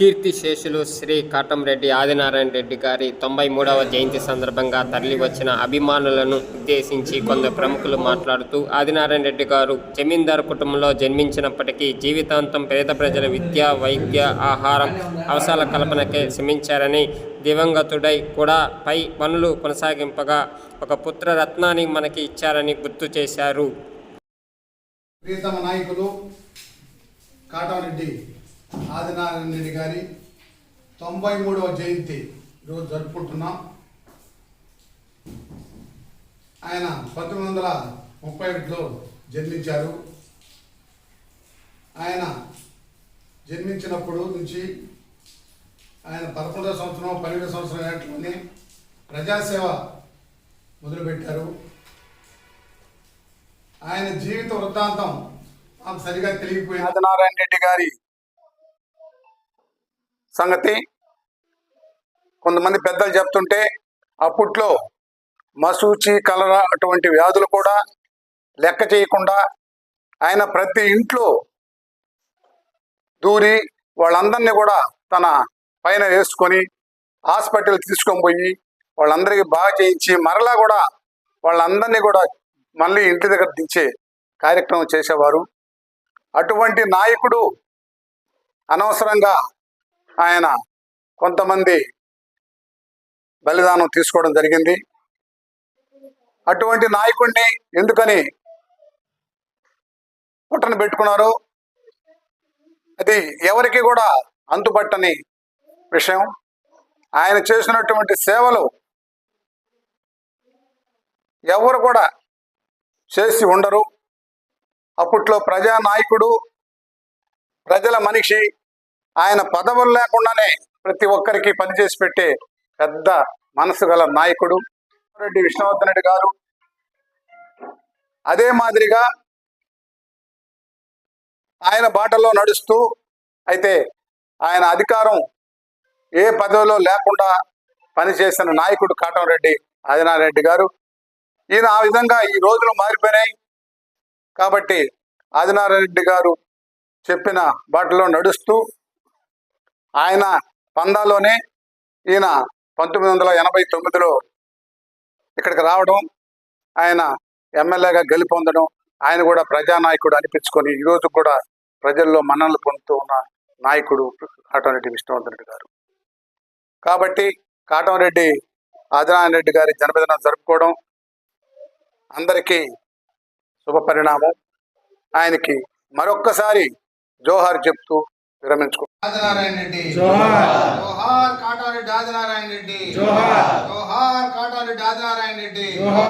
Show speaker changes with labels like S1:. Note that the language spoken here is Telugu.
S1: కీర్తిశేషులు శ్రీ కాటంరెడ్డి ఆదినారాయణ రెడ్డి గారి తొంభై మూడవ జయంతి సందర్భంగా తరలివచ్చిన అభిమానులను ఉద్దేశించి కొందరు ప్రముఖులు మాట్లాడుతూ ఆదినారాయణ రెడ్డి గారు జమీందారు కుటుంబంలో జన్మించినప్పటికీ జీవితాంతం పేద ప్రజల విద్య వైద్య ఆహారం అవసరాల కల్పనకే శ్రమించారని దివంగతుడై కూడా పై పనులు కొనసాగింపగా ఒక పుత్రరత్నాన్ని మనకి ఇచ్చారని గుర్తు చేశారు.
S2: ప్రియతమ నాయకులు కాటారెడ్డి ఆదినారాయణ రెడ్డి గారి తొంభై మూడవ జయంతి ఈరోజు జరుపుకుంటున్నాం. ఆయన పంతొమ్మిది వందల ముప్పై ఒకటిలో జన్మించారు. ఆయన జన్మించినప్పుడు నుంచి ఆయన పదకొండవ సంవత్సరం పన్నెండవ సంవత్సరం ఏటలోనే ప్రజాసేవ మొదలుపెట్టారు. ఆయన జీవిత వృత్తాంతం మాకు సరిగా తెలియకపోయింది. ఆదినారాయణ రెడ్డి గారి సంగతి? కొంతమంది పెద్దలు చెప్తుంటే అప్పట్లో మసూచి కలరా అటువంటి వ్యాధులు కూడా లెక్క చేయకుండా ఆయన ప్రతి ఇంట్లో దూరి వాళ్ళందరినీ కూడా తన పైన వేసుకొని హాస్పిటల్ తీసుకొని పోయి వాళ్ళందరికీ బాగా చేయించి మరలా కూడా వాళ్ళందరినీ కూడా మళ్ళీ ఇంటి దగ్గర దించే కార్యక్రమం చేసేవారు. అటువంటి నాయకుడు అనవసరంగా ఆయన కొంతమంది బలిదానం తీసుకోవడం జరిగింది. అటువంటి నాయకుడిని ఎందుకని పుట్టను పెట్టుకున్నారు? అది ఎవరికి కూడా అంతుపట్టని విషయం. ఆయన చేసినటువంటి సేవలు ఎవరు కూడా చేసి ఉండరు. అప్పట్లో ప్రజా నాయకుడు ప్రజల మనిషి ఆయన పదవులు లేకుండానే ప్రతి ఒక్కరికి పనిచేసి పెట్టే పెద్ద మనసు గల నాయకుడు రెడ్డి విష్ణువర్ధన్ రెడ్డి గారు. అదే మాదిరిగా ఆయన బాటలో నడుస్తూ అయితే ఆయన అధికారం ఏ పదవిలో లేకుండా పనిచేసిన నాయకుడు కాటంరెడ్డి ఆదినారెడ్డి గారు. ఈయన ఆ విధంగా ఈ రోజులు మారిపోయినాయి. కాబట్టి ఆదినారాయణ రెడ్డి గారు చెప్పిన బాటలో నడుస్తూ ఆయన పందాలోనే ఈయన పంతొమ్మిది వందల ఎనభై తొమ్మిదిలో ఇక్కడికి రావడం ఆయన ఎమ్మెల్యేగా గెలుపొందడం ఆయన కూడా ప్రజానాయకుడు అనిపించుకొని ఈరోజు కూడా ప్రజల్లో మన్ననలు పొందుతూ ఉన్న నాయకుడు కాటంరెడ్డి విష్ణువర్ధన్ రెడ్డి గారు. కాబట్టి కాటంరెడ్డి ఆదినారాయణ రెడ్డి గారి జన్మదినం జరుపుకోవడం అందరికీ శుభ పరిణామం ఆయనకి మరొక్కసారి జోహార్ చెప్తూ విరమించుకో. ఆదినారాయణ రెడ్డి. జోహార్. కాటారెడ్డి ఆదినారాయణ రెడ్డి. జోహార్. జోహార్ కాటారెడ్డి ఆదినారాయణ రెడ్డి.